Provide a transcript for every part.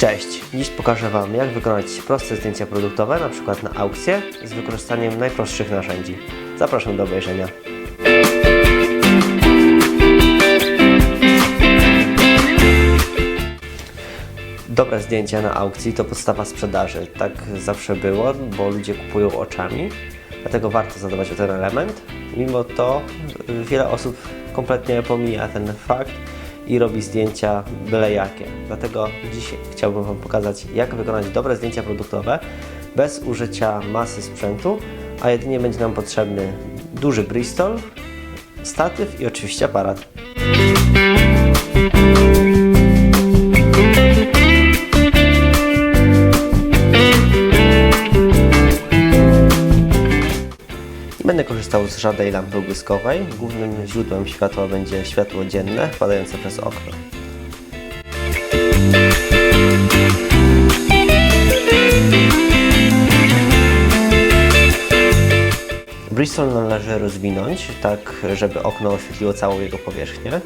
Cześć! Dziś pokażę Wam, jak wykonać proste zdjęcia produktowe, na przykład na aukcję, z wykorzystaniem najprostszych narzędzi. Zapraszam do obejrzenia. Dobre zdjęcia na aukcji to podstawa sprzedaży. Tak zawsze było, bo ludzie kupują oczami, dlatego warto zadbać o ten element. Mimo to y, wiele osób kompletnie pomija ten fakt i robi zdjęcia byle jakie. Dlatego dzisiaj chciałbym Wam pokazać, jak wykonać dobre zdjęcia produktowe bez użycia masy sprzętu, a jedynie będzie nam potrzebny duży Bristol, statyw i oczywiście aparat. Będę korzystał z żadnej lampy błyskowej. Głównym źródłem światła będzie światło dzienne wpadające przez okno. Bristol należy rozwinąć tak, żeby okno oświetliło całą jego powierzchnię.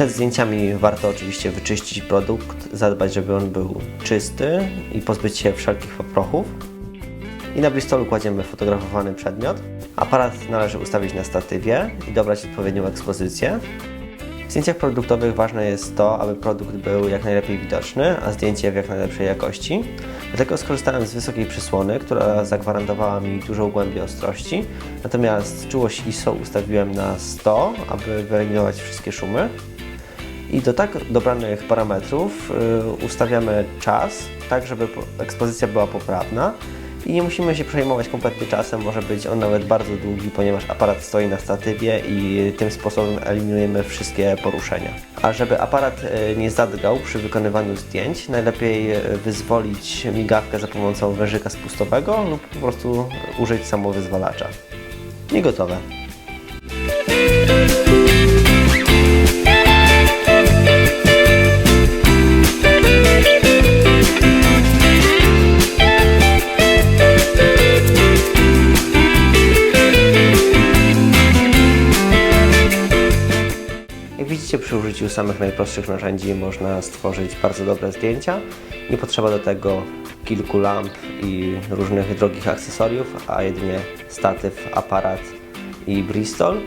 Przed zdjęciami warto oczywiście wyczyścić produkt, zadbać, żeby on był czysty i pozbyć się wszelkich paprochów. I na Bristolu kładziemy fotografowany przedmiot. Aparat należy ustawić na statywie i dobrać odpowiednią ekspozycję. W zdjęciach produktowych ważne jest to, aby produkt był jak najlepiej widoczny, a zdjęcie w jak najlepszej jakości. Dlatego skorzystałem z wysokiej przysłony, która zagwarantowała mi dużą głębię ostrości. Natomiast czułość ISO ustawiłem na 100, aby wyeliminować wszystkie szumy. I do tak dobranych parametrów y, ustawiamy czas, tak żeby po- ekspozycja była poprawna. I nie musimy się przejmować kompletnie czasem, może być on nawet bardzo długi, ponieważ aparat stoi na statywie i tym sposobem eliminujemy wszystkie poruszenia. A żeby aparat y, nie zadgał przy wykonywaniu zdjęć, najlepiej y, wyzwolić migawkę za pomocą wężyka spustowego lub po prostu użyć samowyzwalacza. I gotowe. Widzicie, przy użyciu samych najprostszych narzędzi można stworzyć bardzo dobre zdjęcia. Nie potrzeba do tego kilku lamp i różnych drogich akcesoriów, a jedynie statyw, aparat i Bristol.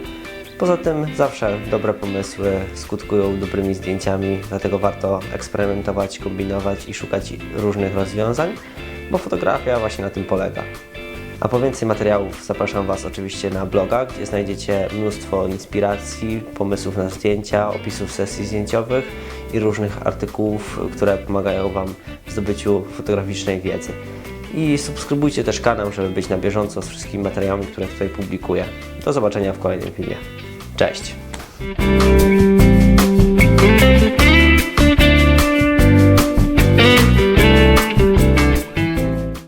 Poza tym zawsze dobre pomysły skutkują dobrymi zdjęciami, dlatego warto eksperymentować, kombinować i szukać różnych rozwiązań, bo fotografia właśnie na tym polega. A po więcej materiałów zapraszam Was oczywiście na bloga, gdzie znajdziecie mnóstwo inspiracji, pomysłów na zdjęcia, opisów sesji zdjęciowych i różnych artykułów, które pomagają Wam w zdobyciu fotograficznej wiedzy. I subskrybujcie też kanał, żeby być na bieżąco z wszystkimi materiałami, które tutaj publikuję. Do zobaczenia w kolejnym filmie. Cześć!